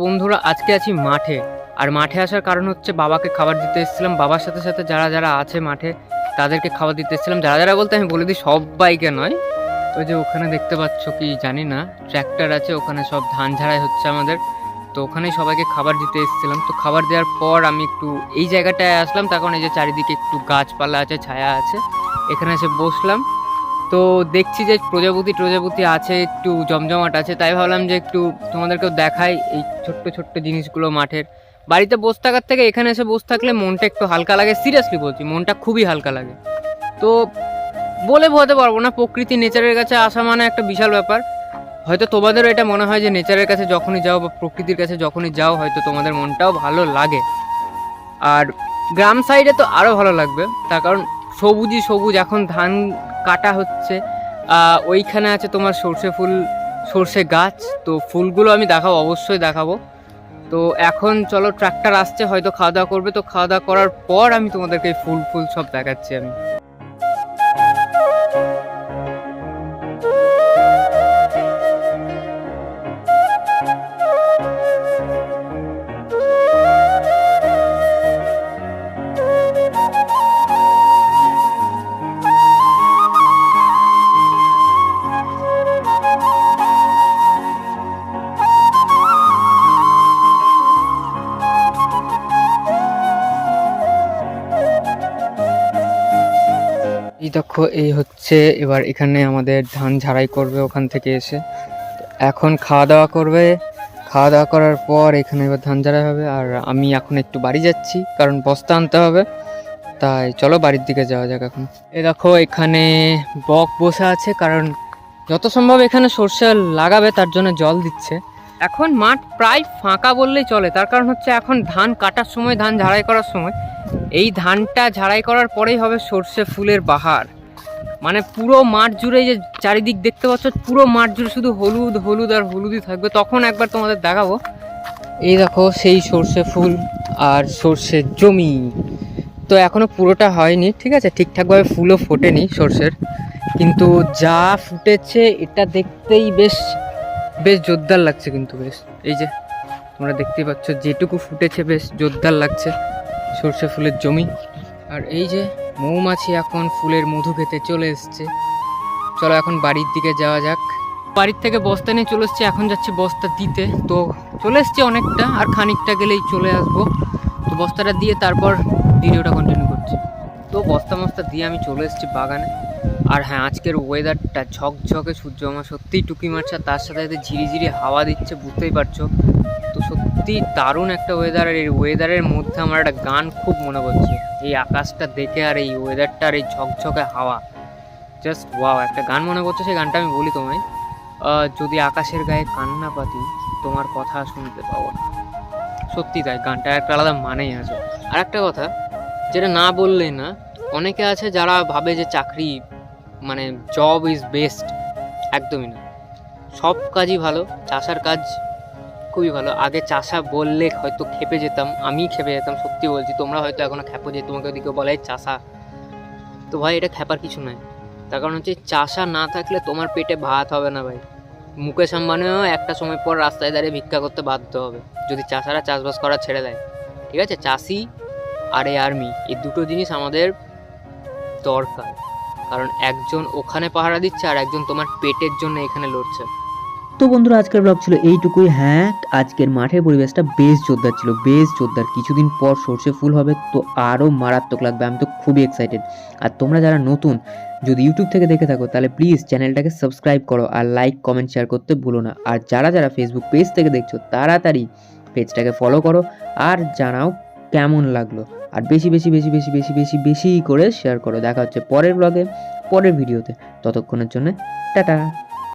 বন্ধুরা, আজকে আছি মাঠে। আর মাঠে আসার কারণ হচ্ছে বাবাকে খাবার দিতে এসেছিলাম। বাবার সাথে সাথে যারা যারা আছে মাঠে, তাদেরকে খাবার দিতে এসেছিলাম। যারা যারা বলতে আমি বলে দিই, সবাইকে নয়। ওই যে ওখানে দেখতে পাচ্ছ কি জানি না, ট্র্যাক্টর আছে, ওখানে সব ধান ঝাড়াই হচ্ছে আমাদের। তো ওখানে সবাইকে খাবার দিতে এসেছিলাম। তো খাবার দেওয়ার পর আমি একটু এই জায়গাটায় আসলাম। তখন এই যে চারিদিকে একটু গাছপালা আছে, ছায়া আছে। এখানে এসে বসলাম। তো দেখছি যে প্রজাপতি প্রজাপতি আছে, একটু জমজমাট আছে, তাই ভাবলাম যে একটু তোমাদেরকেও দেখাই এই ছোট্ট ছোট্ট জিনিসগুলো মাঠের। বাড়িতে বসে থাকার থেকে এখানে এসে বসে থাকলে মনটা একটু হালকা লাগে সিরিয়াসলি বলছি, মনটা খুবই হালকা লাগে। তো বলে বোঝাতে পারব না, প্রকৃতি নেচারের কাছে আসা মানে একটা বিশাল ব্যাপার। হয়তো তোমাদেরও এটা মনে হয় যে নেচারের কাছে যখনই যাও বা প্রকৃতির কাছে যখনই যাও, হয়তো তোমাদের মনটাও ভালো লাগে। আর গ্রাম সাইডে তো আরও ভালো লাগবে, তার কারণ সবুজই সবুজ, এখন ধান কাটা হচ্ছে। ওইখানে আছে তোমার সর্ষে ফুল, সর্ষে গাছ। তো ফুলগুলো আমি দেখাবো, অবশ্যই দেখাবো। তো এখন চলো ট্রাক্টর আসছে, হয়তো খাওয়া দাওয়া করবে। তো খাওয়া দাওয়া করার পর আমি তোমাদেরকে ফুল ফুল সব দেখাচ্ছি আমি। দেখো এই হচ্ছে এবার এখানে আমাদের ধান ঝাড়াই করবে ওখান থেকে এসে। এখন খাওয়া দাওয়া করবে। খাওয়া দাওয়া করার পর এখানে এবার ধান ঝাড়াই হবে। আর আমি এখন একটু বাড়ি যাচ্ছি, কারণ বস্তা আনতে হবে। তাই চলো বাড়ির দিকে যাওয়া যাক এখন। এ দেখো, এখানে বক বসে আছে, কারণ যত সম্ভব এখানে সর্ষে লাগাবে, তার জন্য জল দিচ্ছে। এখন মাঠ প্রায় ফাঁকা বললেই চলে। তার কারণ হচ্ছে এখন ধান কাটার সময়, ধান ঝাড়াই করার সময়। এই ধানটা ঝাড়াই করার পরেই হবে সর্ষে ফুলের বাহার। মানে পুরো মাঠ জুড়ে যে চারিদিক দেখতে পাচ্ছ, পুরো মাঠ জুড়ে শুধু হলুদ হলুদ আর হলুদই থাকবে। তখন একবার তোমাদের দেখাবো। এই দেখো সেই সর্ষে ফুল আর সর্ষের জমি। তো এখনও পুরোটা হয়নি, ঠিক আছে? ঠিকঠাকভাবে ফুলও ফোটেনি সর্ষের। কিন্তু যা ফুটেছে, এটা দেখতেই বেশ বেশ জোরদার লাগছে কিন্তু বেশ। এই যে, তোমরা দেখতেই পাচ্ছ, যেটুকু ফুটেছে বেশ জোরদার লাগছে। সর্ষে ফুলের জমি। আর এই যে মৌমাছি এখন ফুলের মধু খেতে চলে এসছে। চলো এখন বাড়ির দিকে যাওয়া যাক। বাড়ির থেকে বস্তা নিয়ে চলে এসছে, এখন যাচ্ছে বস্তা দিতে। তো চলে এসছে অনেকটা, আর খানিকটা গেলেই চলে আসব। তো বস্তাটা দিয়ে তারপর ভিডিওটা কন্টিনিউ করছি। তো বস্তা মস্তা দিয়ে আমি চলে এসেছি বাগানে। আর হ্যাঁ আজকের ওয়েদারটা ঝকঝকে সূর্য, আমার সত্যিই টুকি মারছে তার সাথে সাথে ঝিরিঝিরি হাওয়া দিচ্ছে, বুঝতেই পারছ। তো সত্যি দারুণ একটা ওয়েদার আর এই ওয়েদারের মধ্যে আমার একটা গান খুব মনে করছে এই আকাশটা দেখে আর এই ওয়েদারটা আর এই ঝকঝকে হাওয়া। জাস্ট ওয়াও একটা গান মনে পড়ছে, সেই গানটা আমি বলি তোমায়। যদি আকাশের গায়ে কান্না পাতি, তোমার কথা শুনতে পাবো না। সত্যি তাই গানটা একটা আলাদা মানেই আছে। আর একটা কথা, যেটা না বললেই না, অনেকে আছে যারা ভাবে যে চাকরি মানে জব ইজ বেস্ট একদমই না। সব কাজই ভালো, চাষার কাজ খুবই ভালো। আগে চাষা বললে হয়তো খেপে যেতাম আমি খেপে যেতাম, সত্যি বলছি। তোমরা হয়তো এখনও খেপো যে, তোমাকে ওদিকে বলে "এই চাষা। তো ভাই, এটা খেপার কিছু নয়। তার কারণ হচ্ছে, চাষা না থাকলে তোমার পেটে ভাত হবে না ভাই। মুকেশ আম্বানিও একটা সময় পর রাস্তায় দাঁড়িয়ে ভিক্ষা করতে বাধ্য হবে, যদি চাষারা চাষবাস করা ছেড়ে দেয়। ঠিক আছে? চাষি আর এই আর্মি, এই দুটো জিনিস আমাদের দরকার। কারণ একজন ওখানে পাহারা দিচ্ছে আর একজন তোমার পেটের জন্য এখানে লড়ছে। তো বন্ধুরা, আজকের ব্লগ ছিল এইটুকুই। হ্যাঁ আজকের মাঠের পরিবেশটা বেশ জোরদার ছিল, বেশ জোরদার। কিছুদিন পর সর্ষে ফুল হবে, তো আরও মারাত্মক লাগবে। আমি তো খুবই এক্সাইটেড আর তোমরা যারা নতুন, যদি ইউটিউব থেকে দেখে থাকো, তাহলে প্লিজ চ্যানেলটাকে সাবস্ক্রাইব করো আর লাইক কমেন্ট শেয়ার করতে ভুলো না। আর যারা যারা ফেসবুক পেজ থেকে দেখছ, তাড়াতাড়ি পেজটাকে ফলো করো আর জানাও কেমন লাগল। আর বেশি বেশি বেশি বেশি বেশি বেশি বেশি করে শেয়ার করো। দেখা হচ্ছে পরের ব্লগে পরের ভিডিওতে ততক্ষণের জন্য, টাটা।